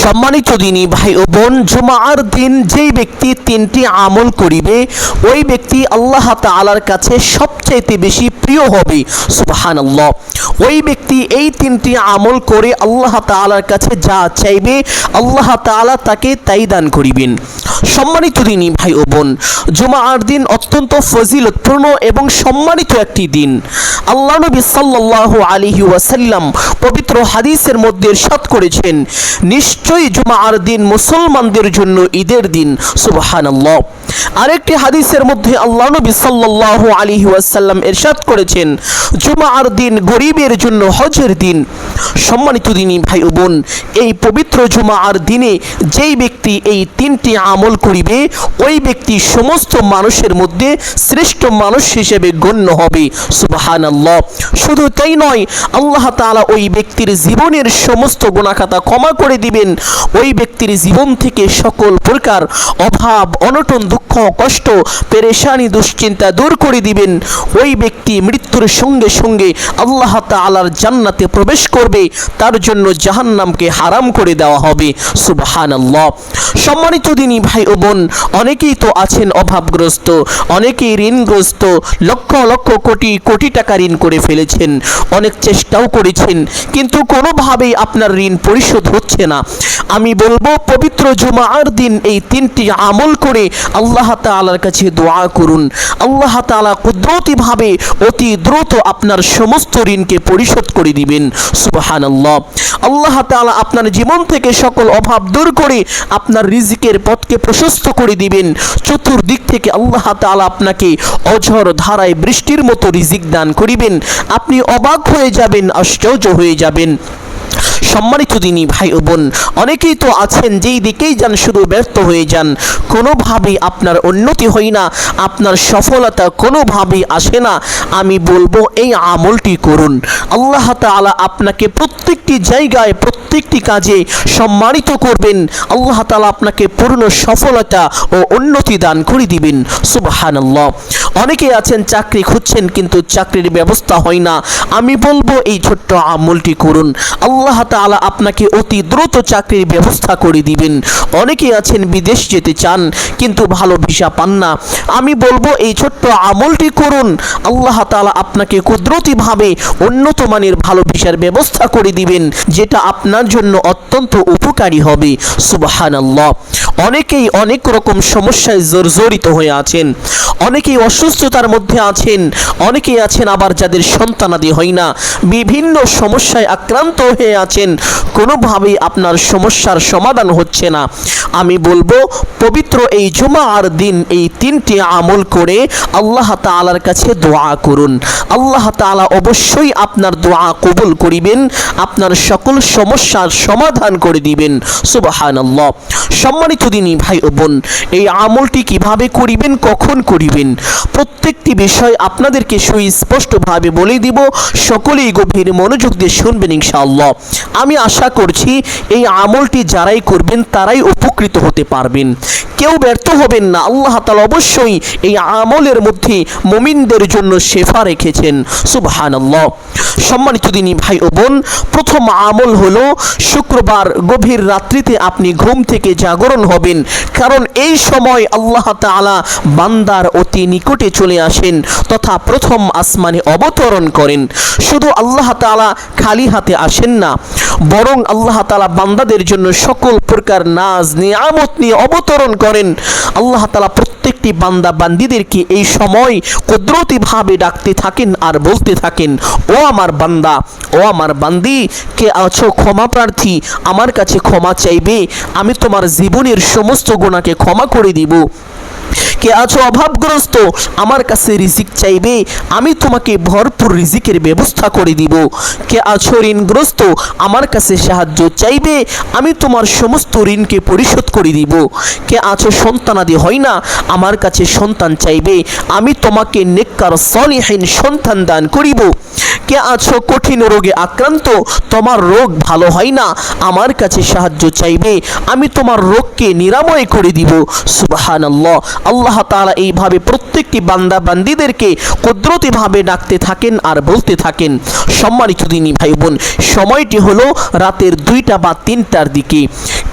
সম্মানিত দিনী ভাই ও বোন, জুমার দিন যেই ব্যক্তি তিনটি আমল করিবে, ওই ব্যক্তি আল্লাহ তালার কাছে সবচাইতে বেশি প্রিয় হবে। সুবাহান আল্লাহ ওই ব্যক্তি এই তিনটি আমল করে আল্লাহ তালার কাছে যা চাইবে, আল্লাহ তালা তাকে তাই দান করিবেন। সম্মানিত দিনী ভাই ও বোন, জুমার দিন অত্যন্ত ফজিলতপূর্ণ এবং সম্মানিত একটি দিন। আল্লাহ নবী সাল্লাল্লাহু আলাইহি ওয়াসাল্লাম পবিত্র হাদিসের মধ্যে ইরশাদ করেছেন, নিশ্চয়ই জুমার দিন মুসলমানদের জন্য ঈদের দিন, সুবহানাল্লাহ। আরেকটি হাদিসের মধ্যে আল্লাহ নবী সাল্লাল্লাহু আলাইহি ওয়াসাল্লাম ইরশাদ করেছেন, জুমার দিন গরিবের জন্য হজের দিন। সম্মানিত দিনী ভাই ও বোন, এই পবিত্র জুমার দিনে যেই ব্যক্তি এই তিনটি আমল করিবে, ওই ব্যক্তি সমস্ত মানুষের মধ্যে শ্রেষ্ঠ মানুষ হিসেবে গণ্য হবে। সুবহানাল্লাহ। শুধু তাই নয়, আল্লাহ তাআলা ওই ব্যক্তির জীবনের সমস্ত গুণাখাতা ক্ষমা করে দিবেন। ওই ব্যক্তির জীবন থেকে সকল প্রকার অভাব, অনটন, দুঃখ, কষ্ট, পেরেশানি, দুশ্চিন্তা দূর করে দিবেন। ওই ব্যক্তি মৃত্যুর সঙ্গে সঙ্গে আল্লাহ তাআলার জান্নাতে প্রবেশ করবে, তার জন্য জাহান্নামকে হারাম করে দেওয়া হবে। সুবহানাল্লাহ। সম্মানিত দিনী ভাই ও বোন, অনেকেই তো আছেন অভাবগ্রস্ত, অনেকেই ঋণগ্রস্ত, লক্ষ লক্ষ কোটি কোটি টাকা ঋণ করে ফেলেছেন, অনেক চেষ্টাও করেছেন, কিন্তু কোনোভাবেই আপনার ঋণ পরিশোধ হচ্ছে না। আমি বলব, পবিত্র জুমার দিন এই তিনটি আমল করে আল্লাহ তাআলার কাছে দোয়া করুন। আল্লাহ তাআলা কুদরতিভাবে অতি দ্রুত আপনার সমস্ত ঋণকে পরিশোধ করে দিবেন। সুবহানাল্লাহ। আল্লাহ তাআলা আপনার জীবন থেকে সকল অভাব দূর করে আপনার রিজিকের পথকে প্রশস্ত করে দিবেন। চতুর্দিক থেকে আল্লাহ তাআলা আপনাকে অঝর ধারায় বৃষ্টির মতো রিজিক দান করিবেন। আপনি অবাক হয়ে যাবেন, আশ্চর্য হয়ে যাবেন। সম্মানিত দিনী ভাই ও বোন, অনেকেই তো আছেন যেই দিকেই যান শুধু ব্যর্থ হয়ে যান। কোনোভাবেই আপনার উন্নতি হয় না, আপনার সফলতা কোনোভাবেই আসে না। আমি বলব, এই আমলটি করুন। আল্লাহ তাআলা আপনাকে প্রত্যেকটি জায়গায় প্রত্যেকটি কাজে সম্মানিত করবেন। আল্লাহ তাআলা আপনাকে পূর্ণ সফলতা ও উন্নতি দান করে দিবেন। সুবহানাল্লাহ। অনেকে আছেন, চাকরি খুঁজছেন কিন্তু চাকরির ব্যবস্থা হয় না। আমি বলব এই ছোট্ট আমলটি করুন। আল্লাহ তাআলা আপনাকে অতি দ্রুত চাকরির ব্যবস্থা করে দিবেন। অনেকে আছেন, বিদেশ যেতে চান কিন্তু ভালো ভিসা পান না। আমি বলব এই ছোট্ট আমলটি করুন। আল্লাহ তাআলা আপনাকে কুদরতিভাবে উন্নত মানের ভালো ভিসার ব্যবস্থা করে দিবেন, যেটা আপনার জন্য অত্যন্ত উপকারী হবে। সুবহানাল্লাহ। অনেকেই অনেক রকম সমস্যায় জর্জরিত হয়ে আছেন। অনেকেই অসুস্থতার মধ্যে আছেন। অনেকেই আছেন আবার যাদের সন্তানাদি হয় না। বিভিন্ন সমস্যায় আক্রান্ত হয়ে আছেন। কোনোভাবেই আপনার সমস্যার সমাধান হচ্ছে না। আমি বলব, পবিত্র এই জুমার দিন এই তিনটি আমল করে আল্লাহ তাআলার কাছে দোয়া করুন। আল্লাহ তাআলা অবশ্যই আপনার দোয়া কবুল করিবেন। আপনার সকল সমস্যার সমাধান করে দিবেন। সুবহানাল্লাহ। সম্মানিত দিনী ভাই ও বোন, এই আমলটি কীভাবে করিবেন, কখন করিবেন, প্রত্যেকটি বিষয় আপনাদেরকে সুস্পষ্টভাবে বলে দিব। সকলেই গভীর মনোযোগ দিয়ে শুনবেন ইনশাআল্লাহ। আমি আশা করছি, এই আমলটি যারাই করবেন, তারাই উপকৃত হতে পারবেন। কেউ ব্যর্থ হবেন না, আল্লাহ তাআলা অবশ্যই এই আমলের মধ্যে মুমিনদের জন্য শেফা রেখেছেন। সুবহানাল্লাহ। সম্মানিত দিনী ভাই ও বোন, প্রথম আমল হলো শুক্রবার গভীর রাত্রিতে আপনি ঘুম থেকে জাগরণ হবেন, কারণ এই সময় আল্লাহ তাআলা বান্দার অতি নিকটে চলে আসেন তথা প্রথম আসমানে অবতরণ করেন। শুধু আল্লাহ তাআলা খালি হাতে আসেন না, বরং আল্লাহ তাআলা বান্দাদের জন্য সকল প্রকার নাজ, নিয়ামত নিয়ে অবতরণ করেন। আল্লাহ তাআলা প্রত্যেকটি বান্দা বান্দিদেরকে এই সময় কুদরতিভাবে ডাকতে থাকেন আর বলতে থাকেন, ও আমার বান্দা, ও আমার বান্দি, কে আছো ক্ষমা প্রার্থী আমার কাছে ক্ষমা চাইবে, আমি তোমার জীবনের সমস্ত গোনাকে ক্ষমা করে দিব। কে আছো অভাবগ্রস্ত, আমার কাছে রিজিক চাইবে, আমি তোমাকে ভরপুর রিজিকের ব্যবস্থা করে দিব। কে আছো ঋণগ্রস্ত, আমার কাছে সাহায্য চাইবে, আমি তোমার সমস্ত ঋণকে পরিশোধ করে দিব। কে আছো সন্তানাদি হয় না, আমার কাছে সন্তান চাইবে, আমি তোমাকে নেককার সলিহীন সন্তান দান করিব। কে আছো কঠিন রোগে আক্রান্ত? তোমার রোগ ভালো হয় না? আমার কাছে সাহায্য চাইবে। আমি তোমার রোগকে নিরাময় করে দিব। সুবহানাল্লাহ। আল্লাহ আল্লাহ তাআলা এইভাবে প্রত্যেকটি বান্দা বান্দিদেরকে কুদরতিভাবে ডাকতে থাকেন আর বলতে থাকেন। সম্মানিত দিনী ভাই বোন, সময়টি হলো রাতের দুইটা বা তিনটার দিকে।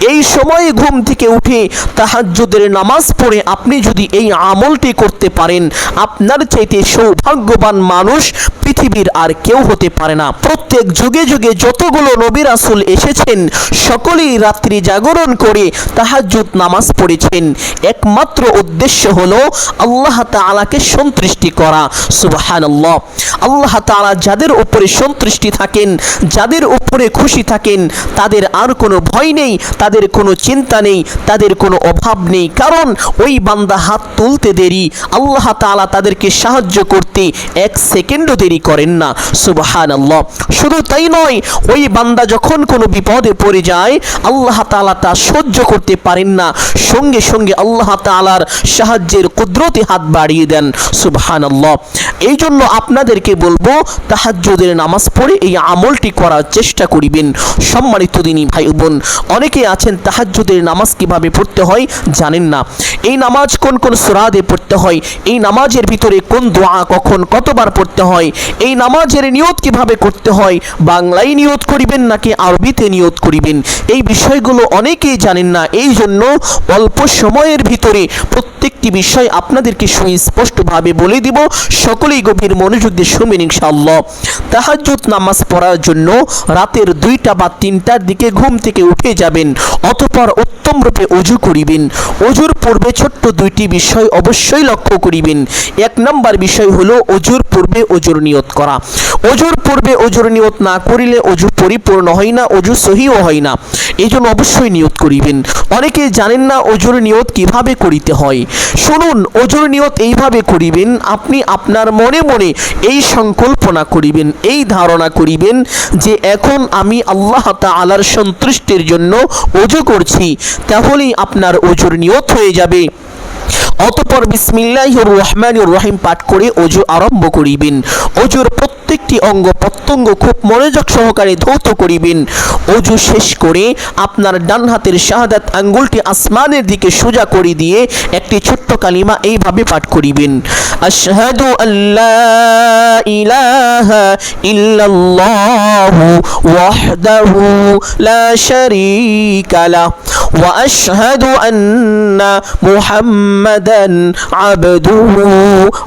এই সময়ে ঘুম থেকে উঠে তাহাজ্জুদের নামাজ পড়ে আপনি যদি এই আমলটি করতে পারেন, আপনার চাইতে সৌভাগ্যবান মানুষ পৃথিবীর আর কেউ হতে পারে না। প্রত্যেক যুগে যুগে যতগুলো নবী রাসূল এসেছেন, সকলেই রাত্রি জাগরণ করে তাহাজ্জুদ নামাজ পড়েছেন। একমাত্র উদ্দেশ্য হলো আল্লাহ তাআলাকে সন্তুষ্টি করা। সুবহানাল্লাহ। আল্লাহ তাআলা যাদের উপরে সন্তুষ্টি থাকেন, যাদের উপরে খুশি থাকেন, তাদের আর কোনো ভয় নেই। তাদের কোনো চিন্তা নেই, তাদের কোনো অভাব নেই। কারণ ওই বান্দা হাত তুলতে দেরি, আল্লাহ তাআলা তাদেরকে সাহায্য করতে এক সেকেন্ডও দেরি করেন না। সুবহান আল্লাহ শুধু তাই নয়, ওই বান্দা যখন কোনো বিপদে পড়ে যায়, আল্লাহ তাআলা তা সহ্য করতে পারেন না। সঙ্গে সঙ্গে আল্লাহ তাআলার সাহায্যের কুদরতি হাত বাড়িয়ে দেন। সুবহান আল্লাহ এই জন্য আপনাদেরকে বলব, তাহাজ্জুদের নামাজ পড়ে এই আমলটি করার চেষ্টা করিবেন। সম্মানিত দিনী ভাই বোন অনেকে আছেন, তাহাজ্জুদের নামাজ কীভাবে পড়তে হয় জানেন না। এই নামাজ কোন কোন সুরাদে পড়তে হয়? এই নামাজের ভিতরে কোন দোয়া কখন কতবার পড়তে হয়? এই নামাজের নিয়ত কীভাবে করতে হয়? বাংলায় নিয়ত করিবেন নাকি আরবিতে নিয়ত করিবেন? এই বিষয়গুলো অনেকেই জানেন না। এই জন্য অল্প সময়ের ভিতরে প্রত্যেকটি বিষয় আপনাদেরকে সুস্পষ্টভাবে বলে দিব। সকলেই গভীর মনোযোগ দিয়ে শুনবেন ইনশাআল্লাহ। তাহাজ্জুদ নামাজ পড়ার জন্য রাতের দুইটা বা তিনটার দিকে ঘুম থেকে উঠে যাবেন। অতঃপর উত্তম রূপে অজু করিবেন। অজুর পূর্বে ছোট্ট দুইটি বিষয় অবশ্যই লক্ষ্য করিবেন। এক নম্বর বিষয় হলো অজুর পূর্বে অজুর নিয়ত করা। অজুর পূর্বে অজুর নিয়ত না করিলে অজু পরিপূর্ণ হয় না, অজু সহিও হয় না। এই জন্য অবশ্যই নিয়ত করিবেন। অনেকে জানেন না অজুর নিয়ত কীভাবে করিতে হয়। শুনুন, অজুর নিয়ত এইভাবে করিবেন, আপনি আপনার মনে মনে এই সংকল্পনা করিবেন, এই ধারণা করিবেন যে এখন আমি আল্লাহ তাআলার সন্তুষ্টির জন্য অজু করছি তাহলেই আপনার অজুর নিয়ত হয়ে যাবে। অতপর বিসমিল্লাহির রহমানির রহিম পাঠ করে অজু আরম্ভ করিবেন। অজুর প্রত্যেকটি অঙ্গ প্রত্যঙ্গ খুব মনোযোগ সহকারে ধৌত করিবেন। অজু শেষ করে আপনার ডান হাতের শাহাদাত আঙ্গুলটি আসমানের দিকে সোজা করে দিয়ে একটি ছোট্ট কালিমা এইভাবে পাঠ করিবেন। আশহাদু আল্লাহ ইলাহা ইল্লাল্লাহু ওয়াহদাহু লা শারীকা লাহ। আন্না মুহাম্মাদান আবদুহু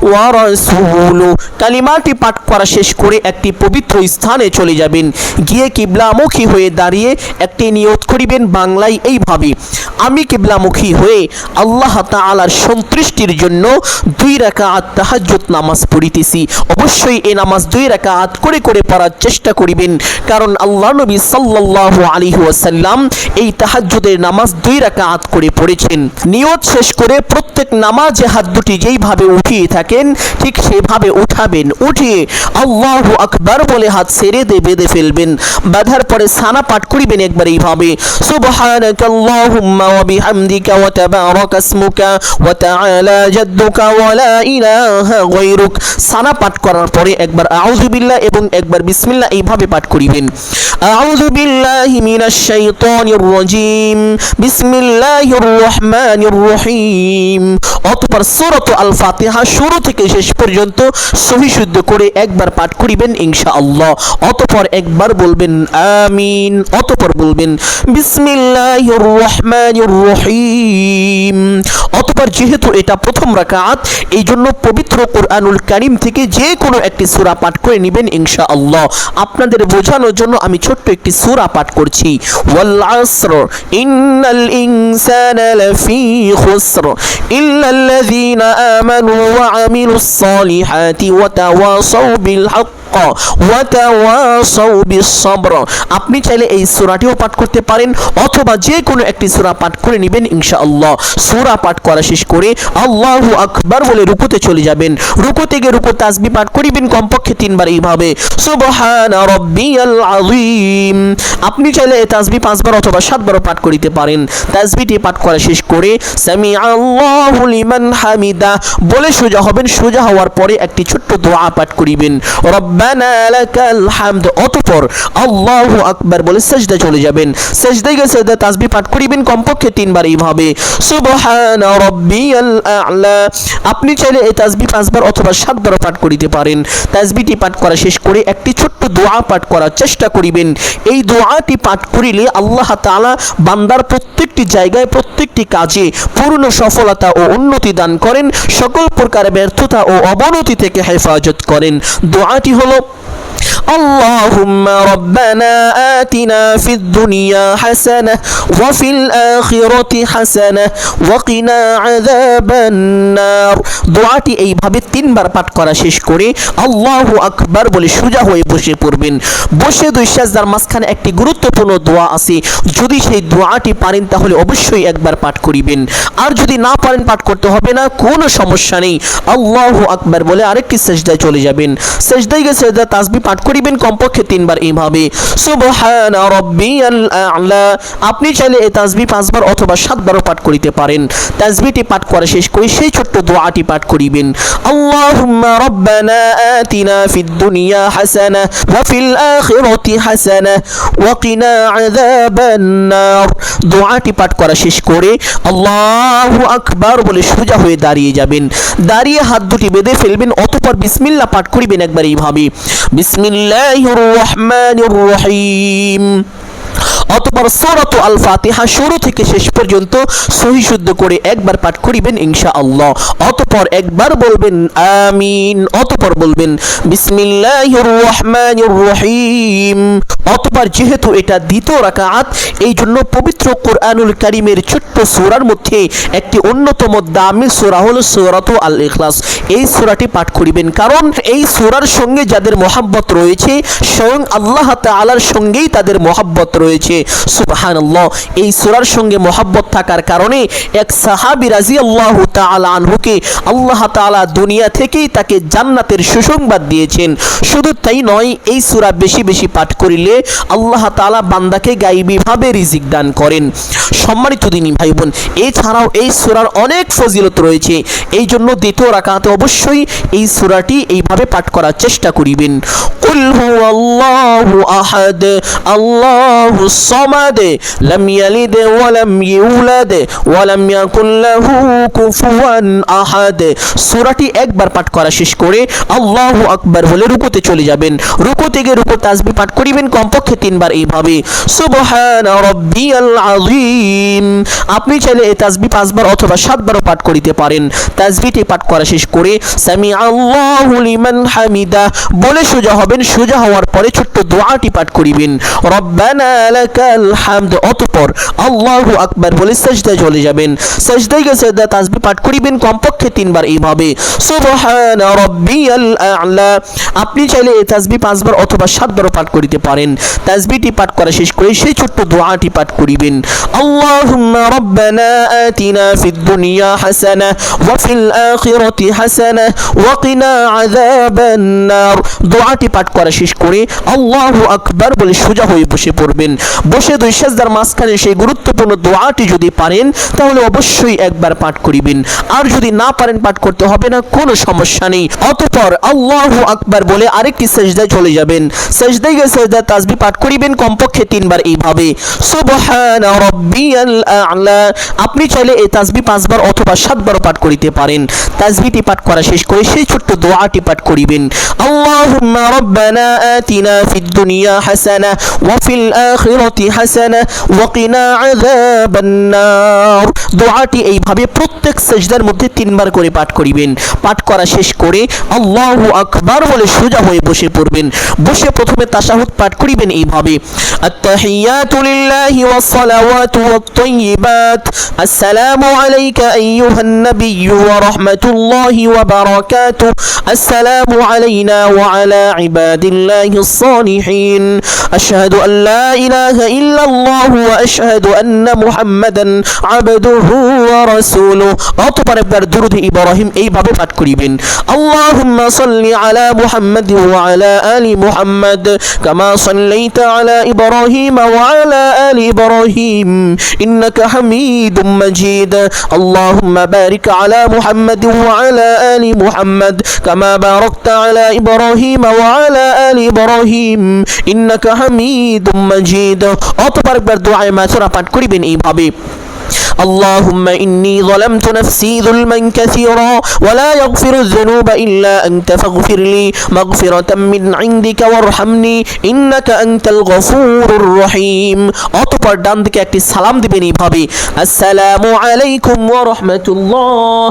ওয়া রাসূলুহু কালিমাটি পাঠ করা শেষ করে একটি পবিত্র স্থানে চলে যাবেন। গিয়ে কিবলামুখী হয়ে দাঁড়িয়ে একটি নিয়ত করিবেন বাংলায় এইভাবে, আমি কিবলামুখী হয়ে আল্লাহ তাআলার সন্তুষ্টির জন্য দুই রাকাত তাহাজ্জুদ নামাজ পড়িতেছি। অবশ্যই এই নামাজ দুই রাকাত করে করে পড়ার চেষ্টা করিবেন। কারণ আল্লাহ নবী সাল্লাল্লাহু আলাইহি ওয়াসাল্লাম এই তাহাজ্জুদের নামাজ দুই রাকাত করে পড়েছেন। নিয়ত শেষ করে প্রত্যেক নামাজে হাত দুটি যেইভাবে উঠিয়ে থাকেন, ঠিক সেভাবে উঠাবেন। উঠিয়ে আল্লাহু আকবার বলে হাত ছেড়ে দিয়ে বেঁধে ফেলবেন। বাঁধার পরে সানা পাঠ করিবেন একবার এইভাবে। ওয়া তাবারাকা ইসমুকা ওয়া তাআলা জাদ্দুকা ওয়া লা ইলাহা গায়রুক। সানা পাঠ করার পরে একবার আউযু বিল্লাহ এবং একবার বিসমিল্লাহ এইভাবে পাঠ করিবেন। আউযু বিল্লাহি মিনাশ শাইতানির রাজিম। বিসমিল্লাহির রহমানির রহিম অতঃপর সূরাত আল ফাতিহা শুরু থেকে শেষ পর্যন্ত সহি শুদ্ধ করে একবার পাঠ করিবেন ইনশাআল্লাহ। অতঃপর একবার বলবেন আমিন, অতঃপর বলবেন বিসমিল্লাহির রহমানির রহিম অতঃপর যেহেতু এটা প্রথম রাকাত এই জন্য পবিত্র কোরআনুল কারীম থেকে যে কোনো একটি সূরা পাঠ করে নেবেন ইনশাআল্লাহ। আপনাদের বোঝানোর জন্য আমি ছোট্ট একটি সূরা পাঠ করছি। ওয়াল আসর ইন্নাল আল্লাযীনা আমানু ওয়া আমিলুস সালিহাতি ওয়া তাওয়াসাউ বিল হক ওয়াতাওয়াসাউ বিসসবর আপনি চাইলে এই সূরাটিও পাঠ করতে পারেন অথবা যে কোনো একটি সূরা পাঠ করে নেবেন ইনশাআল্লাহ। সূরা পাঠ করা শেষ করে আল্লাহু আকবার বলে রুকুতে চলে যাবেন। রুকু থেকে রুকু তাসবিহ পাঠ করিবেন কমপক্ষে তিনবার এইভাবে। সুবহানা আপনি চাইলে এই তাসবিহ পাঁচবার অথবা সাতবারও পাঠ করিতে পারেন। তাসবিহটি পাঠ করা শেষ করে সামি আল্লাহু লিমান হামিদা বলে সোজা হবেন। সোজা হওয়ার পরে একটি ছোট্ট দোয়া পাঠ করিবেন। রব্বানা লাকাল হামদ অতঃপর আল্লাহু আকবার বলে সেজদা চলে যাবেন। সেজদায় গিয়ে সেজদা তাসবিহ পাঠ করিবেন, কমপক্ষে তিনবার এইভাবে। সুবহানা রাব্বিয়াল আ'লা আপনি চাইলে এই তাসবিহ পাঁচবার অথবা সাতবার পাঠ করিতে পারেন। তাসবিহটি পাঠ করা শেষ করে একটি ছোট্ট দোয়া পাঠ করার চেষ্টা করিবেন। এই দোয়াটি পাঠ করিলে আল্লাহ তাআলা বান্দার প্রত্যেকটি জায়গায়, প্রত্যেকটি কাজে পূর্ণ সফলতা ও উন্নতি দান করেন। সকল প্রকার ব্যর্থতা ও অবনতি থেকে হেফাজত করেন। দোয়াটি হলো اللهم ربنا آتنا في الدنيا حسنة وفي الآخرة حسنة وقنا عذاب النار দোয়াটি এইভাবে তিনবার পাঠ করা শেষ করে আল্লাহু আকবার বলে সোজা হয়ে বসে পড়বেন বসে দুই সাজদার মাঝখানে একটি গুরুত্বপূর্ণ দোয়া আছে যদি সেই দোয়াটি পারেন তাহলে অবশ্যই একবার পাঠ করিবেন আর যদি না পারেন পাঠ করতে হবে না কোনো সমস্যা নেই আল্লাহু আকবার বলে আরেকটি সেজদায় চলে যাবেন সেজদায় গিয়ে সেজদা তাসবি পাঠ করিবেন কমপক্ষে তিনবার এইভাবে। আপনি চাইলে এই তাসবি পাঁচবার অথবা সাতবারও পাঠ করিতে পারেন। তাসবিটি পাঠ করা শেষ করে সেই ছোট্ট দোয়াটি পাঠ করিবেন। আল্লাহুম্মা রাব্বানা আতিনা ফিদ দুনিয়া হাসানাহ ওয়া ফিল আখিরাতি হাসানাহ ওয়া কিনা দোয়াটি পাঠ করা শেষ করে আল্লাহু আকবার বলে সোজা হয়ে দাঁড়িয়ে যাবেন। দাঁড়িয়ে হাত দুটি বেঁধে ফেলবেন, অতঃপর বিসমিল্লাহ পাঠ করিবেন একবার এইভাবে। বিসমিল্লাহির রহমানির রহিম অতপর সূরাত আল ফাতিহা শুরু থেকে শেষ পর্যন্ত সহি শুদ্ধ করে একবার পাঠ করিবেন ইনশা আল্লাহ অতপর একবার বলবেন আমিন, অতপর বলবেন বিসমিল্লাহির রহমানির রহিম অতপর যেহেতু এটা দ্বিতীয় রাকাত এই জন্য পবিত্র কোরআনুল কারিমের ছোট্ট সূরার মধ্যে একটি অন্যতম দামি সূরা হলো সূরাত আল ইখলাস এই সূরাটি পাঠ করিবেন কারণ এই সূরার সঙ্গে যাদের মহাব্বত রয়েছে, স্বয়ং আল্লাহ তাআলার সঙ্গেই তাদের মহাব্বত রয়েছে। সুবহানাল্লাহ, এই সূরার সঙ্গে মহাব্বত থাকার কারণে এক সাহাবী রাদিয়াল্লাহু তাআলা আনহুকে আল্লাহ তাআলা দুনিয়া থেকেই তাকে জান্নাতের সুসংবাদ দিয়েছেন। শুধু তাই নয়, এই সূরা বেশি বেশি পাঠ করিলে আল্লাহ তাআলা বান্দাকে গাইবীভাবে রিজিক দান করেন। সম্মানিত দিনী ভাই বোন এছাড়াও এই সুরার অনেক ফজিলত রয়েছে। এই জন্য দ্বিতীয় রাকাতে অবশ্যই এই সুরাটি এইভাবে পাঠ করার চেষ্টা করিবেন। কুল হুয়াল্লাহু আহাদ আল্লাহুস ইয়ালিদ ওয়া লাম ইউলাদ ওয়া লাম ইয়াকুল লাহু কুফুয়ান আহাদ সূরাটি একবার পাঠ করা শেষ করে আল্লাহু আকবার বলে রুকুতে চলে যাবেন। রুকু থেকে রুকু তাসবিহ পাঠ করিবেন কমপক্ষে তিনবার এইভাবে। সুবহান রাব্বিয়াল আযীম। আপনি চাইলে এই তাসবিহ পাঁচবার অথবা সাতবারও পাঠ করিতে পারেন। তাসবিহটি পাঠ করা শেষ করে সামি আল্লাহু লিমান হামিদা বলে সোজা হবেন। সোজা হওয়ার পরে ছোট্ট দোয়াটি পাঠ করিবেন। রব্বানা লাকাল হামদ, অতঃপর আল্লাহু আকবার বলে সাজদায় চলে যাবেন। সাজদায় গিয়ে সাজদা তাসবিহ পাঠ করিবেন, কমপক্ষে তিনবার এইভাবে। সুবহান রাব্বিয়াল আ'লা। আপনি চাইলে এই তাসবিহ পাঁচবার অথবা সাতবারও পাঠ করিতে পারেন। তাসবিহটি পাঠ করা শেষ করে সেই ছোট্ট দোয়াটি পাঠ করিবেন। আল্লাহুম্মা রাব্বানা আতিনা ফিদ দুনিয়া হাসানাহ ওয়া ফিল আখিরাতি হাসানাহ ওয়া কিনা আযাবান নার দোয়াটি পাঠ করা শেষ করে আল্লাহু আকবার বলে সোজা হয়ে বসে পড়বেন। বসে দুই সাজদার মাঝখানে সেই গুরুত্বপূর্ণ দোয়াটি যদি পারেন, তাহলে অবশ্যই একবার পাঠ করিবেন। আর যদি না পারেন, পাঠ করতে হবে না, কোনো সমস্যা নেই। অতঃপর আল্লাহু আকবার বলে আরেকটি সেজদায় চলে যাবেন। সেজদায় গিয়ে সেজদা তাসবিহ পাঠ করিবেন, কমপক্ষে তিনবার এইভাবে। আ'লা। আপনি চাইলে এই তাসবিহ পাঁচবার অথবা সাতবারও পাঠ করিতে পারেন। তাসবিহটি পাঠ করা শেষ করে সেই ছোট্ট দোয়াটি পাঠ করিবেন। আল্লাহুম্মা রাব্বানা আতিনা ফিদ দুনিয়া হাসানা ওয়া ফিল আখিরাতি হাসানা ওয়া কিনা আযাবান নার দোয়াটি এইভাবে প্রত্যেক সেজদার মধ্যে তিনবার করে পাঠ করিবেন। পাঠ করা শেষ করে আল্লাহু আকবার বলে সোজা হয়ে বসে পড়বেন। বসে প্রথমে তাশাহুদ পাঠ করিবেন এইভাবে, আত্তাহিয়াতু লিল্লাহি ওয়াস সালাওয়াতু ওয়াত তাইয়্যিবাত আসসালামু আলাইকা আইয়ুহান নাবিয়্যু ওয়া রাহমাতুল্লাহি ওয়া বারাকাতুহু আসসালামু আলাইনা ওয়া আলা ইবাদিল্লাহিস সালিহিন আশহাদু আন ইলাহা إلا الله وأشهد أن محمدا عبده ورسوله অতপর একবার দুরুদ ইব্রাহিম এইভাবে পাঠ করিবেন আল্লাহুম্মা সাল্লি আলা মুহাম্মাদ ওয়া আলা আলি মুহাম্মাদ কামা সাল্লাইতা আলা ইব্রাহিম ওয়া আলা আলি ইব্রাহিম ইন্নাকা হামিদুম মাজিদ আল্লাহুম্মা বারিক আলা মুহাম্মাদ ওয়া আলা আলি মুহাম্মাদ কামা বারাকতা আলা ইব্রাহিম ওয়া আলা আলি ইব্রাহিম ইন্নাকা হামিদুম মাজিদ অতপর একবার দোয়া মাসুরা পাঠ করিবেন এইভাবে। اللهم إني ظلمت نفسي ظلما كثيرا ولا يغفر الذنوب إلا أنت فاغفر لي مغفرة من عندك وارحمني إنك أنت الغفور الرحيم অতপর ডান দিকে একটি সালাম দিবেন এইভাবে আসসালামু আলাইকুম ওয়া রাহমাতুল্লাহ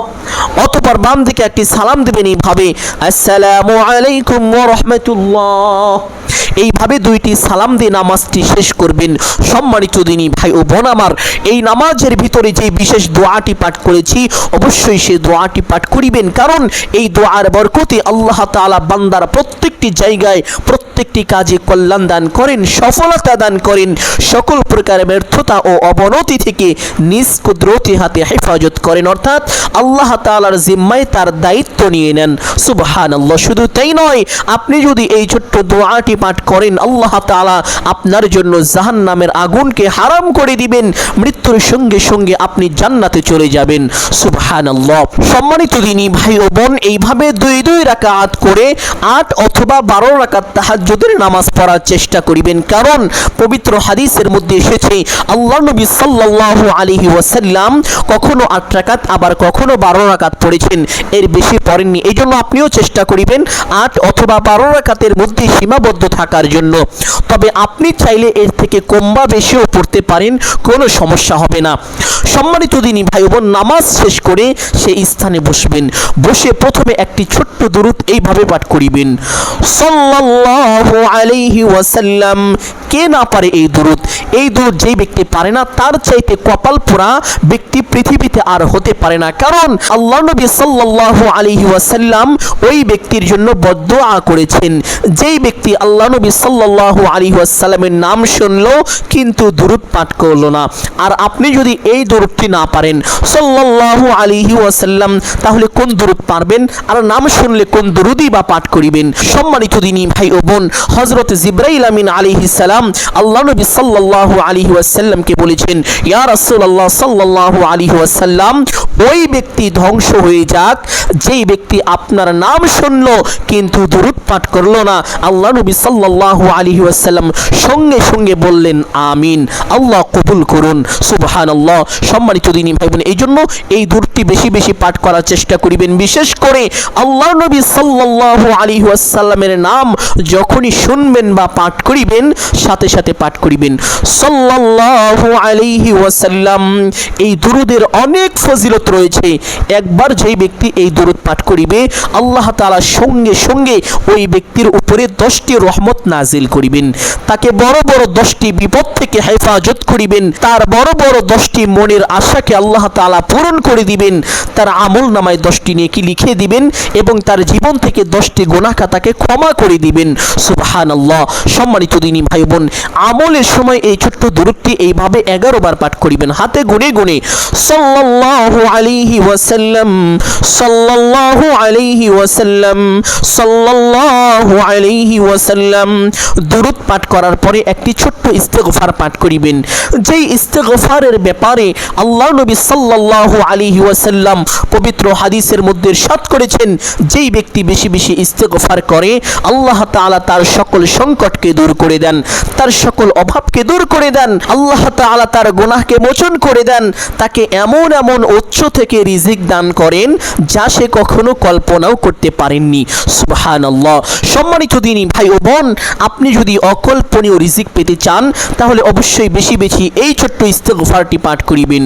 অতপর বাম দিকে একটি সালাম দিবেন এইভাবে আসসালামু আলাইকুম ওয়া রাহমাতুল্লাহ এইভাবে দুইটি সালাম দিয়ে নামাজটি শেষ করবেন সম্মানিত দিনী ভাই ও বোন আমার এই নামাজের ভিতরে যে বিশেষ দোয়াটি পাঠ করেছি, অবশ্যই সে দোয়াটি পাঠ করিবেন। কারণ এই দোয়ার বরকতে আল্লাহ তাআলা বান্দার প্রত্যেকটি জায়গায় প্রত্যেকটি কাজে কল্যাণ দান করেন, সফলতা দান করেন, সকল প্রকার ব্যর্থতা ও অবনতি থেকে নিজ কুদরতি হাতে হেফাজত করেন। অর্থাৎ আল্লাহ তাআলার জিম্মায় তার দায়িত্ব নিয়ে নেন। সুবহানাল্লাহ, শুধু তাই নয়, আপনি যদি এই ছোট্ট দোয়াটি পাঠ করেন, আল্লাহ তাআলা আপনার জন্য জাহান্নামের আগুনকে হারাম করে দিবেন, মৃত্যুর সঙ্গে সঙ্গে আপনি জান্নাতে চলে যাবেন। সুবহানাল্লাহ। সম্মানিত দিনী ভাই ও বোন, এইভাবে দুই দুই রাকাত করে আট অথবা বারো রাকাত তাহাজ্জুদের নামাজ পড়ার চেষ্টা করিবেন। কারণ পবিত্র হাদিসের মধ্যে এসেছে, আল্লাহ নবী সাল্লাল্লাহু আলাইহি ওয়াসাল্লাম কখনো আট রাকাত, আবার কখনো বারো রাকাত পড়েছেন। এর বেশি পড়েননি। এই জন্য আপনিও চেষ্টা করিবেন আট অথবা বারো রাকাতের মধ্যে সীমাবদ্ধ থাকার জন্য। তবে আপনি চাইলে এর থেকে কম বা বেশিও পড়তে পারেন, কোনো সমস্যা হবে না। সম্মানিত দিনী ভাই বোন নামাজ শেষ করে সেই স্থানে বসবেন। বসে প্রথমে একটি ছোট্ট দূরত এইভাবে পাঠ করিবেন। সাল্লাল্লাহু আলাইহি ওয়াসাল্লাম, কে না পারে এই দূরত এই দূরত যেই ব্যক্তি পারে না, তার চাইতে কপাল পোড়া ব্যক্তি পৃথিবীতে আর হতে পারে না। কারণ আল্লাহ নবী সাল্লাল্লাহু আলাইহি ওয়াসাল্লাম ওই ব্যক্তির জন্য বদদোয়া করেছেন। যেই ব্যক্তি আল্লাহ নবী সাল্লাল্লাহু আলাইহি ওয়াসাল্লামের নাম শুনলো, কিন্তু দূরত পাঠ করল না। আর আপনি যদি এই দূরতটি না পারেন। সাল্লাল্লাহু আলাইহি ওয়াসাল্লাম তাহলে কোন দূরত পারবেন? আর নাম শুনলে কোন দরুদি বা পাঠ করিবেন? সম্মানিত দিনী ভাই ও বোন, হযরত জিব্রাইল আমিন আলাইহিস সালাম আল্লাহ নবী সাল্লাল্লাহু আলাইহি ওয়াসাল্লামকে বলেছেন, ইয়া রাসূলুল্লাহ সাল্লাল্লাহু আলাইহি ওয়াসাল্লাম, ওই ব্যক্তি ধ্বংস হয়ে যাক, যেই ব্যক্তি আপনার নাম শুনল কিন্তু দরুদ পাঠ করল না। আল্লাহ নবী সাল্লাল্লাহু আলাইহি ওয়াসাল্লাম সঙ্গে সঙ্গে বললেন, আমিন, আল্লাহ কবুল করুন। সুবহানাল্লাহ সম্মানিত দিনী ভাই বোন এই জন্য এই দূরটি বেশি বেশি পাঠ করার চেষ্টা করিবেন। বিশেষ করে আল্লাহ নবী সাল্লাল্লাহু আলাইহি ওয়াসাল্লামের নাম যখনই শুনবেন বা পাঠ করিবেন, সাথে সাথে পাঠ করিবেন। সাল্লাল্লাহু আলাইহি ওয়াসাল্লাম, এই দুরুদের অনেক ফজিলত রয়েছে। একবার যেই ব্যক্তি এই দুরুদ পাঠ করিবে, আল্লাহ তাআলা সঙ্গে সঙ্গে ওই ব্যক্তির উপরে দশটি রহমত নাজিল করিবেন। তাকে বড় বড় দশটি বিপদ থেকে হেফাজত করিবেন। তার বড় বড় দশটি মনের আশাকে আল্লাহ তাআলা পূরণ করে দিবেন, তার আমল নামায় দশটি নেকি লিখে দিবেন এবং তার জীবন থেকে দশটি গোনাকা তাকে ক্ষমা করে দিবেন। সুবহানাল্লাহ। সম্মানিত দিনী ভাই বোন আমলের সময় এই ছোট্ট দূরত্বটি এইভাবে এগারো বার পাঠ করিবেন। হাতে গুনে গুনে, সাল্লাল্লাহু আলাইহি ওয়াসাল্লাম, সাল্লাল্লাহু আলাইহি ওয়াসাল্লাম, সাল্লাল্লাহু আলাইহি ওয়াসাল্লাম। দরুদ পাঠ করার পরে একটি ছোট্ট ইস্তেগফার পাঠ করিবেন। যেই ইস্তেগফারের ব্যাপারে আল্লাহ নবী সাল্লাল্লাহু আলী ওয়াসাল্লাম পবিত্র হাদিসের মধ্যে ইরশাদ করেছেন, যেই ব্যক্তি বেশি বেশি ইস্তেগফার করে, আল্লাহ তাআলা তার সকল সংকটকে দূর করে দেন, তার সকল অভাবকে দূর করে দেন, আল্লাহ তাআলা তার গুনাহকে মোচন করে দেন, তাকে এমন এমন উৎস থেকে রিজিক দান করেন, যা সে কখনো কল্পনাও করতে পারেননি। সুবহানাল্লাহ। সম্মানিত দিনী ভাই ও বোন, আপনি যদি অকল্পনীয় রিজিক পেতে চান, তাহলে অবশ্যই বেশি বেশি এই ছোট্ট ইস্তেগফারটি পাঠ করিবেন।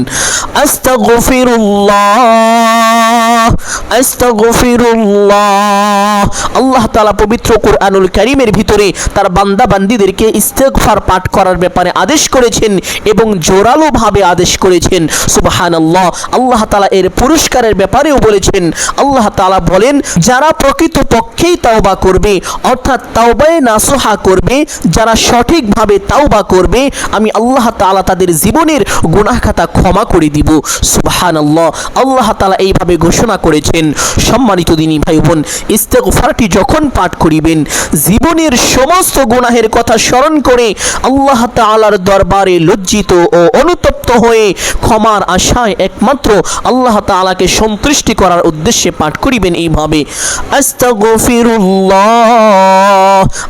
আল্লাহ তাআলা পবিত্র কোরআনুল কারীমের ভিতরে তার বান্দা বান্দীদেরকে ইস্তেগফার পাঠ করার ব্যাপারে আদেশ করেছেন এবং জোরালো ভাবে আদেশ করেছেন। সুবহানাল্লাহ, আল্লাহ তাআলা এর পুরস্কারের ব্যাপারেও বলেছেন। আল্লাহ তাআলা বলেন, যারা প্রকৃত পক্ষেই তাওবা করবে, অর্থাৎ তাওবায়ে নাসুহা করবে, যারা সঠিকভাবে তাওবা করবে, আমি আল্লাহ তাআলা তাদের জীবনের গুনাহ খাতা ক্ষমা করে দিব। সুবহানাল্লাহ। আল্লাহ তাআলা এইভাবে ঘোষণা করেছেন। সম্মানিত দিনী ভাই বোন ইস্তেগফারটি যখন পাঠ করিবেন, জীবনের সমস্ত গুনাহের কথা স্মরণ করে আল্লাহ তাআলার দরবারে লজ্জিত ও অনুতপ্ত হয়ে ক্ষমার আশায় একমাত্র আল্লাহ তাআলাকে সন্তুষ্টি করার উদ্দেশ্যে পাঠ করিবেন এইভাবে।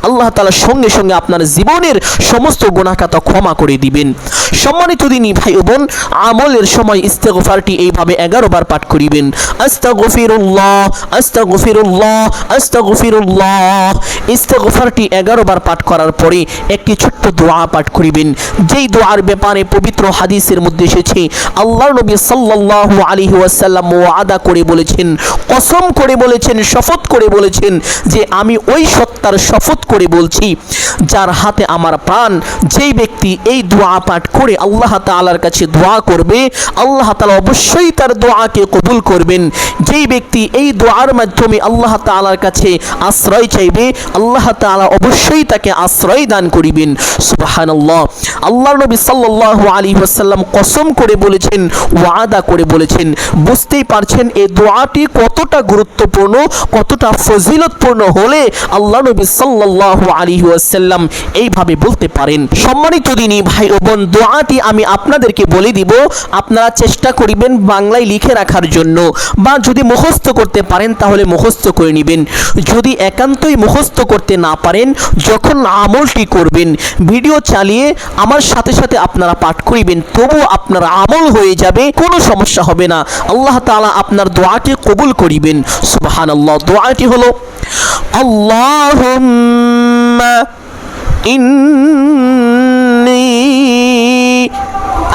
আল্লাহ তাআলা সঙ্গে সঙ্গে আপনার জীবনের সমস্ত গুনাহখাতা ক্ষমা করে দিবেন। সম্মানিত দিনী ভাই বোন আমলের সময় ইস্তেগফারটি এইভাবে এগারো বার পাঠ করিবেন। আস্তাগফিরুল্লাহ আস্তাগফিরুল্লাহ আস্তাগফিরুল্লাহ। ইস্তেগফারটি এগারো বার পাঠ করার পরে একটি ছোট্ট দোয়া পাঠ করিবেন। যেই দোয়ার ব্যাপারে পবিত্র হাদিসের মধ্যে এসেছে আল্লাহ নবী সাল্লাল্লাহু আলাইহি ওয়াসাল্লাম ওয়াদা করে বলেছেন, কসম করে বলেছেন, শপথ করে বলেছেন যে আমি ওই সত্তার শপথ করে বলছি, যার হাতে আমার প্রাণ। যেই ব্যক্তি এই দোয়া পাঠ করে আল্লাহ তাআলার কাছে দোয়া করবে, আল্লাহ তালা অবশ্যই তার দোয়াকে কবুল করবেন। যেই ব্যক্তি এই দোয়ার মাধ্যমে আল্লাহ তাআলার কাছে আশ্রয় চাইবে, আল্লাহ তাআলা অবশ্যই তাকে আশ্রয় দান করিবেন। সুবহানাল্লাহ। আল্লাহ আল্লাহ নবী সাল্লাল্লাহু আলাইহি ওয়াসাল্লাম কসম করে বলেছেন, ওয়াদা করে বলেছেন, বুঝতেই পারছেন এই দোয়াটি কতটা গুরুত্বপূর্ণ, কতটা ফজিলতপূর্ণ হলে আল্লাহ নবী সাল্লাল্লাহু আলাইহি ওয়াসাল্লাম এইভাবে বলতে পারেন। সম্মানিত দিনী ভাই ও বোন, দোয়াটি আমি আপনাদেরকে বলে দিব, আপনারা চেষ্টা করিবেন বাংলায় লিখে রাখার জন্য। বা যদি মুখস্থ করতে পারেন, তাহলে মুখস্থ করে নেবেন। যদি একান্তই মুখস্থ করতে না পারেন, যখন আমলটি করবেন, ভিডিও চালিয়ে আমার সাথে সাথে আপনারা পাঠ করিবেন তবু আপনার আমল হয়ে যাবে, কোনো সমস্যা হবে না। আল্লাহ তালা আপনার দোয়াকে কবুল করিবেন। সুবাহান আল্লাহ দোয়াটি হলো আল্লাহ ইন্নি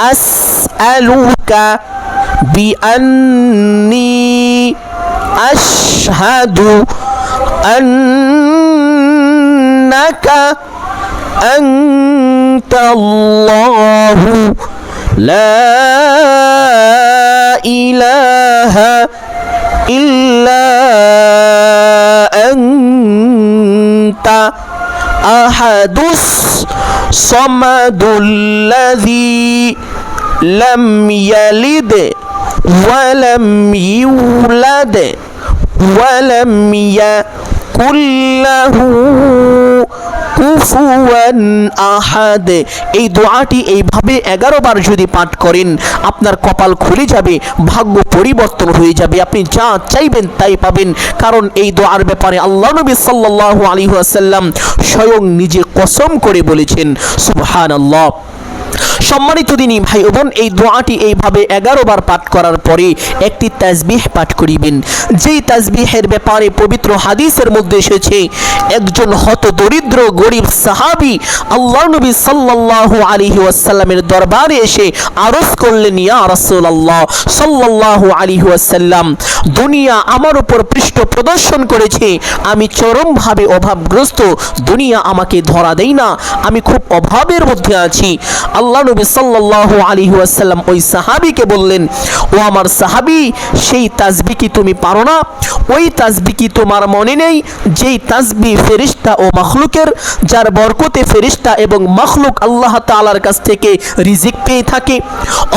আস أسألك بأني أشهد أنك أنت الله. لا إله إلا أنت. أحد الصمد الذي لم يلد ولم يولد ولم يكن له কুফুয়ান আহাদ এই দোয়াটি এইভাবে এগারো বার যদি পাঠ করেন আপনার কপাল খুলে যাবে ভাগ্য পরিবর্তন হয়ে যাবে আপনি যা চাইবেন তাই পাবেন কারণ এই দোয়ার ব্যাপারে আল্লাহ নবী সাল্লাল্লাহু আলাইহি ওয়াসাল্লাম স্বয়ং নিজে কসম করে বলেছেন সুবহানাল্লাহ সম্মানিত দিনী ভাই বোন, এই দোয়াটি এইভাবে এগারো বার পাঠ করার পরে একটি তাজবিহ পাঠ করিবেন। যেই তাজবিহের ব্যাপারে পবিত্র হাদিসের মধ্যে এসেছে, একজন হত দরিদ্র, গরিব সাহাবি আল্লাহ নবী সাল্লাল্লাহু আলাইহি ওয়াসাল্লামের দরবারে এসে আরজ করলেন, ইয়া রাসূলুল্লাহ, সাল্লাল্লাহু আলাইহি ওয়াসাল্লাম, দুনিয়া আমার উপর পৃষ্ঠ প্রদর্শন করেছে। আমি চরমভাবে অভাবগ্রস্ত, দুনিয়া আমাকে ধরা দেয় না। আমি খুব অভাবের মধ্যে আছি। আল্লাহ নবী সাল্লাল্লাহু আলাইহি ওয়াসাল্লাম ওই সাহাবীকে বললেন, ও আমার সাহাবী, সেই তাসবি কি তুমি পারো না? ওই তাসবি কি তোমার মনে নেই? যেই তাসবি ফেরিস্তা ও মখলুকের, যার বরকতে ফেরিস্তা এবং মখলুক আল্লাহ তাআলার কাছ থেকে রিজিক পেয়ে থাকে।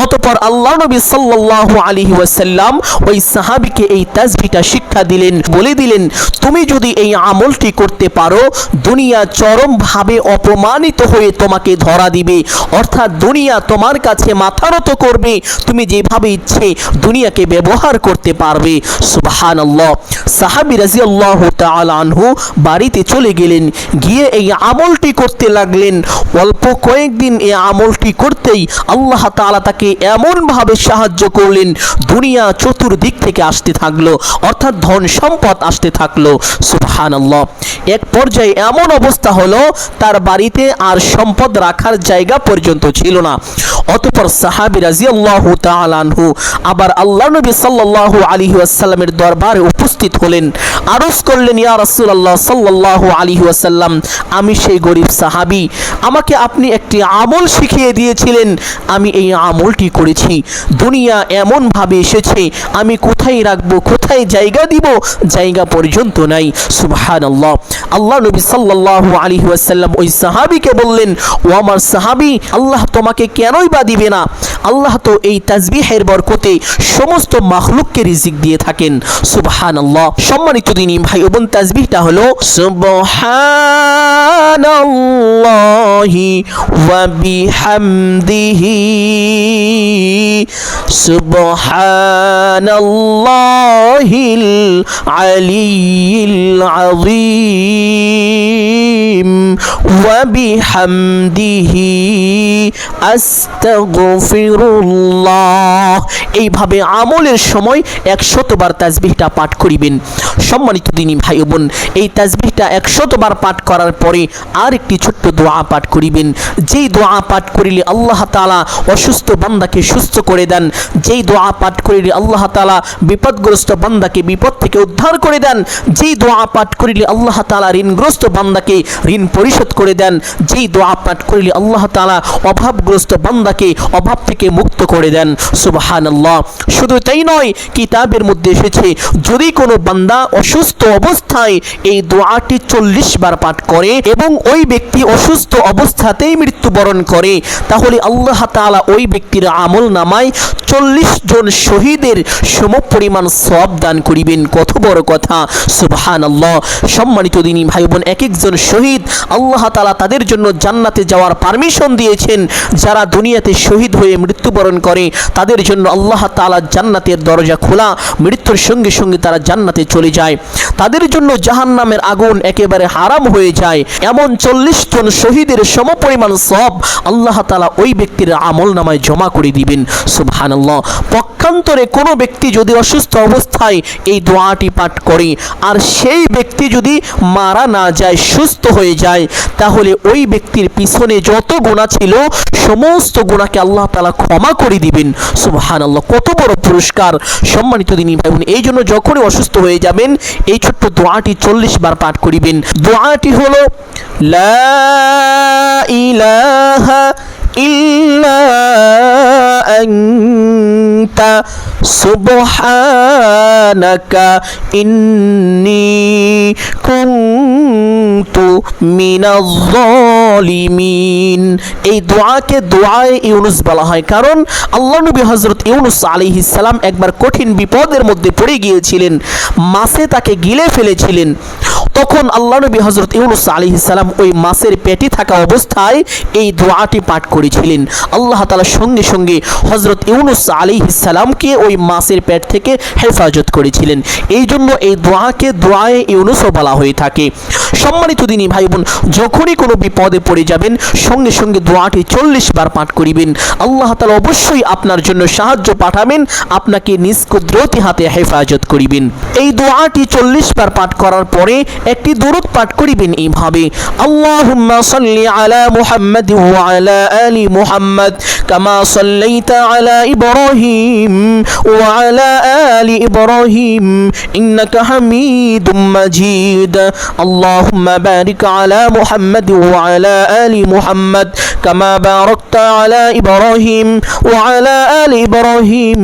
অতপর আল্লাহ নবী সাল্লাল্লাহু আলাইহি ওয়াসাল্লাম ওই সাহাবীকে এই তাসবিটা শিক্ষা দিলেন, বলে দিলেন, তুমি যদি এই আমলটি করতে পারো, দুনিয়া চরমভাবে অপমানিত হয়ে তোমাকে ধরা দিবে। অর্থাৎ দুনিয়া তোমার কাছে মাথারত করবে। তুমি যেভাবে ইচ্ছে দুনিয়াকে ব্যবহার করতে পারবে। সুবাহান আল্লাহ সাহাবি রাজি আল্লাহ আনহু বাড়িতে চলে গেলেন। গিয়ে এই আমলটি করতে লাগলেন। অল্প কয়েকদিন এই আমলটি করতেই আল্লাহ তাআলা তাকে এমনভাবে সাহায্য করলেন, দুনিয়া চতুর্দিক থেকে আসতে থাকল, অর্থাৎ ধন সম্পদ আসতে থাকল। সুবহান আল্লাহ এক পর্যায়ে এমন অবস্থা হলো, তার বাড়িতে আর সম্পদ রাখার জায়গা পর্যন্ত ছিল না। অতপর সাহাবি রাজিয়াল্লাহু তাআলা আনহু আবার আল্লাহ নবী সাল্লাল্লাহু আলাইহি ওয়াসাল্লামের দরবারে উপস্থিত হলেন। আরজ করলেন, ইয়া রাসূলুল্লাহ, সাল্লাল্লাহু আলাইহি ওয়াসাল্লাম, আমি সেই গরিব সাহাবী। আমাকে আপনি একটি আমল শিখিয়ে দিয়েছিলেন। আমি এই আমলটি করেছি। দুনিয়া এমনভাবে এসেছে, আমি কোথায় রাখব, কোথায় জায়গা দিব, জায়গা পর্যন্ত নাই। সুবহানাল্লাহ। আল্লাহ আল্লাহ নবী সাল্লাল্লাহু আলাইহি ওয়াসাল্লাম ওই সাহাবীকে বললেন, ও আমার সাহাবী, আল্লাহ তোমাকে কেনই বা দিবে না। আল্লাহ তো এই তাজবিহের বরকতে সমস্ত মাখলুককে রিজিক দিয়ে থাকেন। সুবহানাল্লাহ। সম্মানিত দিনী ভাই বোন তাজবিহটা হলো সুবহানাল্লাহি ওয়া বিহামদিহি। আলিয়্যিল আযীম। ওয়া বিহামদিহি। আস্তাগফিরুল্লাহ এইভাবে আমলের সময় একশতবার তাজবিহটা পাঠ করিবেন। সম্মানিত দিনী ভাই বোন, এই তাজবিহটা একশতবার পাঠ করার পরে আর একটি ছোট্ট দোয়া পাঠ করিবেন। যেই দোয়া পাঠ করিলে আল্লাহ তালা অসুস্থ বান্দাকে সুস্থ করে দেন। যেই দোয়া পাঠ করিলে আল্লাহ তালা বিপদগ্রস্ত বান্দাকে বিপদ থেকে উদ্ধার করে দেন। যেই দোয়া পাঠ করিলে আল্লাহ তালা ঋণগ্রস্ত বান্দাকে ঋণ পরিশোধ করে দেন। যেই দোয়া পাঠ করিলে আল্লাহ তালা অভাবগ্রস্ত বান্দাকে অভাব থেকে মুক্ত করে দেন। সুবহানাল্লাহ। শুধু তাই নয়, কিতাবের মধ্যে এসেছে, যদি কোনো বান্দা অসুস্থ অবস্থায় এই দোয়াটি চল্লিশ বার পাঠ করে এবং ওই ব্যক্তি অসুস্থ অবস্থাতেই মৃত্যুবরণ করে, তাহলে আল্লাহ তাআলা ওই ব্যক্তির আমল নামায় চল্লিশ জন শহীদের সমপরিমাণ সব দান করিবেন। কত বড় কথা। সুবহান আল্লাহ সম্মানিত দিনী ভাই বোন এক একজন শহীদ আল্লাহ তাআলা তাদের জন্য জান্নাতে যাওয়ার পারমিশন দিয়েছেন, যারা দুনিয়াতে শহীদ হয়ে মৃত্যুবরণ করে, তাদের জন্য আল্লাহ তালা জান্নাতের দরজা খোলা, মৃত্যুর সঙ্গে সঙ্গে তারা জান্নাতে চলে যায়। তাদের জন্য জাহান্নামের আগুন একেবারে হারাম হয়ে যায়। এমন চল্লিশ জন শহীদের সমপরিমাণ সব আল্লাহ তালা ওই ব্যক্তির আমল নামায় জমা করে দিবেন। সুবহানাল্লাহ। পক্ষান্তরে কোনো ব্যক্তি যদি অসুস্থ অবস্থায় এই দোয়াটি পাঠ করে, আর সেই ব্যক্তি যদি মারা না যায়, সুস্থ হয়ে যায়, তাহলে ওই ব্যক্তির পিছনে যত গুণা ছিল, সমস্ত গুণাকে আল্লাহ তালা ক্ষমা করে দিবেন। সুবহানাল্লাহ, কত বড় পুরস্কার সম্মানিত দিনী ভাই বোন, এই জন্য যখনই অসুস্থ হয়ে যাবেন, এই ছোট্ট দোয়াটি চল্লিশ বার পাঠ করিবেন। দোয়াটি হলো, লা ইলাহা ইল্লা আনতা সুবহানাকা ইন্নী কুনতু মিনাজ জালিমিন এই দোয়াকে দোয়ায়ে ইউনুস বলা হয়। কারণ আল্লাহ নবী হযরত ইউনুস আলাইহিস সালাম একবার কঠিন বিপদের মধ্যে পড়ে গিয়েছিলেন মাছে তাকে গিলে ফেলেছিলেন। তখন আল্লাহ নবী হজরত ইউনুস আলী ওই মাছের পেটে থাকা অবস্থায় এই দোয়াটি পাঠ করেছিলেন। আল্লাহ তালা সঙ্গে সঙ্গে হজরত ইউনুস আলী ওই মাছের পেট থেকে হেফাজত করেছিলেন। এই জন্য এই দোয়াকে দোয়ায়ে ইউনুসও বলা হয়ে থাকে। সম্মানিত দিনী ভাই বোন যখনই কোনো বিপদে পড়ে যাবেন, সঙ্গে সঙ্গে দোয়াটি চল্লিশ বার পাঠ করিবেন। আল্লাহ তালা অবশ্যই আপনার জন্য সাহায্য পাঠাবেন, আপনাকে নিজ কুদরতি হাতে হেফাজত করিবেন। এই দোয়াটি চল্লিশ বার পাঠ করার পরে একটি দরুদ পাঠ করিবেন এইভাবে আল্লাহ আলা মুহাম্মাদ আলা আলি মুহাম্মাদ কামা সাল্লাইতা আলা ইব্রাহিম ওয়া আলা আলি ইব্রাহিম ইন্নাকা হামিদুম মাজিদ আল্লাহুম্মা বারিক আলা মুহাম্মাদ ওয়া আলা আলি মুহাম্মাদ কামা বারাকতা আলা ইব্রাহিম ওয়া আলা আলি ইব্রাহিম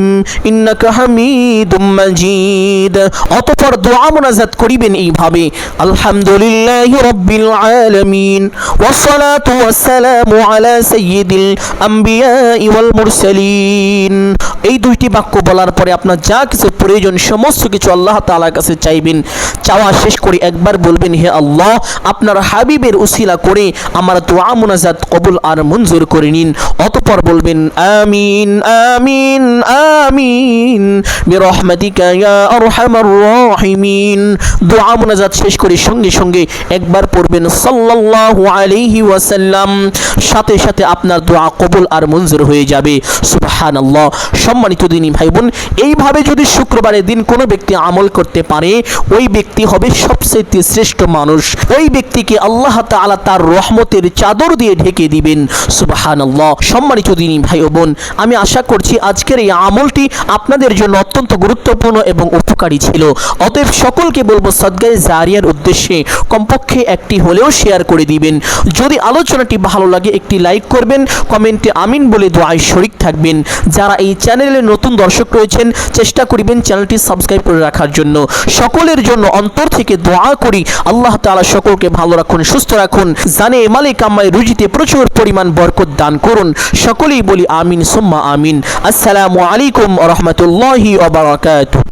ইন্নাকা হামিদুম মাজিদ অতঃপর দোয়া মোনাজাত করিবেন এইভাবে আলহামদুলিল্লাহ রব্বিল আলামিন والصلاة والسلام على سيد الأنبياء والمرسلين এই দুইটি বাক্য বলার পরে আপনার যা কিছু প্রয়োজন, সমস্ত কিছু আল্লাহ তাআলার কাছে চাইবেন। চাওয়া শেষ করে একবার বলবেন, হে আল্লাহ, আপনার হাবিবের উসিলা করে আমার দোয়া মুনাজাত কবুল আর মঞ্জুর করে নিন। অতঃপর বলবেন, আমিন আমিন আমিন, বিরহমাতিকা ইয়া আরহামার রাহিমিন। দোয়া শেষ করে সঙ্গে সঙ্গে একবার পড়বেন, সাল্লাল্লাহু আলাইহি ওয়াসাল্লাম। সাথে সাথে আপনার দোয়া কবুল আর মঞ্জুর হয়ে যাবে। সুবহানাল্লাহ। সম্মানিত দিনী ভাই বোন এইভাবে যদি শুক্রবারের দিন কোনো ব্যক্তি আমল করতে পারে, ওই ব্যক্তি হবে সবচেয়ে শ্রেষ্ঠ মানুষ। ওই ব্যক্তিকে আল্লাহ তাআলা তার রহমতের চাদর দিয়ে ঢেকে দিবেন। সুবহানাল্লাহ। সম্মানিত দিনী ভাই ও বোন, আমি আশা করছি আজকের এই আমলটি আপনাদের জন্য অত্যন্ত গুরুত্বপূর্ণ এবং উপকারী ছিল। অতএব সকলকে বলব সদগায়ে জারিয়ার উদ্দেশ্যে কমপক্ষে একটি হলেও শেয়ার করে দিবেন। যদি আলোচনাটি ভালো লাগে, একটি লাইক করবেন, কমেন্টে আমিন বলে দোয়ায় শরিক থাকবেন। যারা এই চ্যানেলে নতুন দর্শক রয়েছেন, চেষ্টা করিবেন চ্যানেলটি সাবস্ক্রাইব করে রাখার জন্য। সকলের জন্য অন্তর থেকে দোয়া করি, আল্লাহ তাআলা সকলকে ভালো রাখুন, সুস্থ রাখুন, জানে মালিক আমায় রুজিতে প্রচুর পরিমাণ বরকত দান করুন। সকলেই বলি আমিন, সুম্মা আমিন। আসসালামু আলাইকুম রহমতুল্লাহি ওয়া বারাকাতুহু।